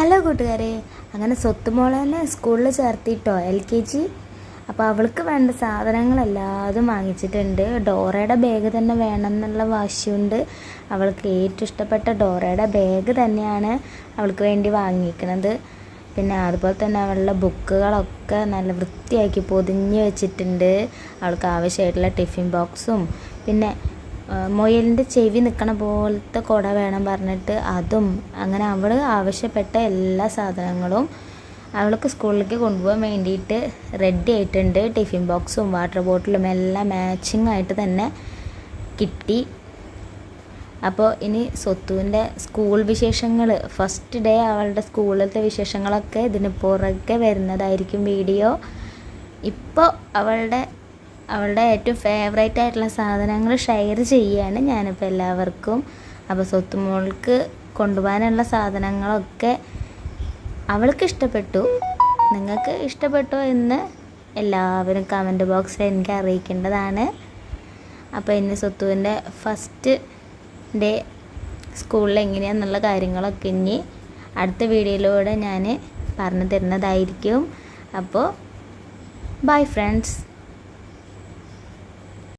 Hello കൂട്ടുകാരെ. അങ്ങനെ സ്വത്തുമോളനെ സ്കൂളിൽ ചേർത്തിട്ടോ എൽ കെ ജി. അപ്പോൾ അവൾക്ക് വേണ്ട സാധനങ്ങളെല്ലാതും വാങ്ങിച്ചിട്ടുണ്ട്. ഡോറയുടെ ബാഗ് തന്നെ വേണം എന്നുള്ള വാശിയുണ്ട്. അവൾക്ക് ഏറ്റവും ഇഷ്ടപ്പെട്ട ഡോറയുടെ ബാഗ് തന്നെയാണ് അവൾക്ക് വേണ്ടി വാങ്ങിക്കുന്നത് പിന്നെ അതുപോലെ തന്നെ അവളുടെ ബുക്കുകളൊക്കെ നല്ല വൃത്തിയാക്കി പൊതിഞ്ഞ് വെച്ചിട്ടുണ്ട്. അവൾക്ക് ആവശ്യമായിട്ടുള്ള ടിഫിൻ ബോക്സും. പിന്നെ മുയലിന്റെ ചെവി നിൽക്കണ പോലത്തെ കുട വേണം പറഞ്ഞിട്ട് അതും അങ്ങനെ അവൾ ആവശ്യപ്പെട്ട എല്ലാ സാധനങ്ങളും അവൾക്ക് സ്കൂളിലേക്ക് കൊണ്ടുപോകാൻ വേണ്ടിയിട്ട് റെഡി ആയിട്ടുണ്ട്. ടിഫിൻ ബോക്സും വാട്ടർ ബോട്ടിലും എല്ലാം മാച്ചിങ് ആയിട്ട് തന്നെ കിട്ടി. അപ്പോൾ ഇനി സ്വത്തുവിന്റെ സ്കൂൾ വിശേഷങ്ങൾ ഫസ്റ്റ് ഡേ അവളുടെ സ്കൂളിലത്തെ വിശേഷങ്ങളൊക്കെ ഇതിന് പുറകെ വരുന്നതായിരിക്കും വീഡിയോ ഇപ്പോൾ അവളുടെ അവളുടെ ഏറ്റവും ഫേവറേറ്റ് ആയിട്ടുള്ള സാധനങ്ങൾ ഷെയർ ചെയ്യുകയാണ് ഞാനിപ്പോൾ എല്ലാവർക്കും. അപ്പോൾ സ്വത്തുമോൾക്ക് കൊണ്ടുപോകാനുള്ള സാധനങ്ങളൊക്കെ അവൾക്ക് ഇഷ്ടപ്പെട്ടു. നിങ്ങൾക്ക് ഇഷ്ടപ്പെട്ടോ എന്ന് എല്ലാവരും കമന്റ് ബോക്സിൽ എനിക്ക് അറിയിക്കേണ്ടതാണ്. അപ്പോൾ ഇനി സ്വത്തുവിന്റെ ഫസ്റ്റ് ഡേ സ്കൂളിൽ എങ്ങനെയാണെന്നുള്ള കാര്യങ്ങളൊക്കെ ഇനി അടുത്ത വീഡിയോയിലൂടെ ഞാൻ പറഞ്ഞു തരുന്നതായിരിക്കും അപ്പോൾ ബൈ ഫ്രണ്ട്സ്